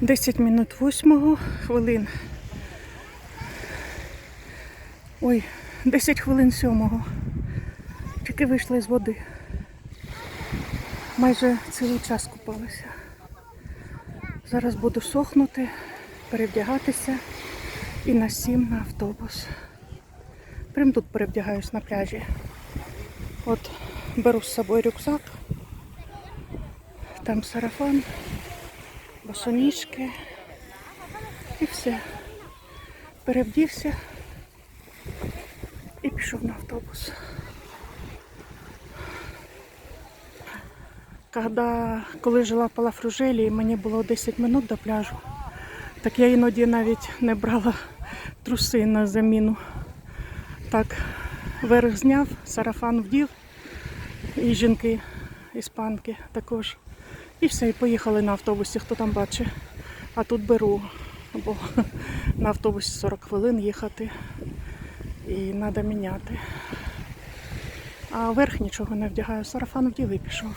10 минут восьмого хвилин. Ой, 10 хвилин сьомого. Тільки вийшла з води. Майже цілий час купалася. Зараз буду сохнути, перевдягатися і на сім на автобус. Прям тут перевдягаюсь на пляжі. От беру з собою рюкзак, там сарафан, босоніжки і все. Перевдівся і пішов на автобус. Когда, коли жила в Палафружелі, мені було 10 минут до пляжу, так я іноді навіть не брала труси на заміну. Так, верх зняв, сарафан вдів, і жінки, іспанки також. І все, і поїхали на автобусі, хто там бачить. А тут беру, бо на автобусі 40 хвилин їхати і треба міняти. А верх нічого не вдягаю, сарафан вдів і пішов.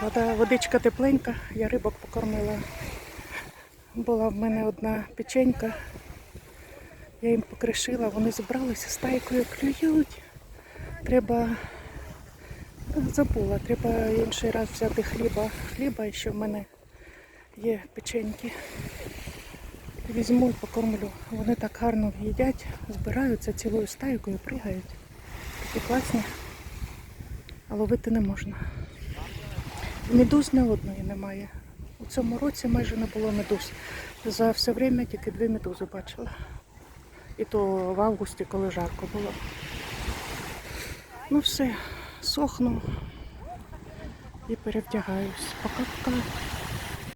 Вода, водичка тепленька, я рибок покормила. Була в мене одна печенька. Я їм покришила, вони зібралися стайкою, клюють. Треба забула, треба інший раз взяти хліба. Хліба, ще в мене є печеньки. Візьму і покормлю. Вони так гарно їдять, збираються цілою стайкою, пригають. Такі класні, а ловити не можна. Медуз не одної немає. У цьому році майже не було медуз. За все время тільки дві медузи бачила. І то в августі, коли жарко було. Ну все, сохну і перевдягаюсь. Пока-пока.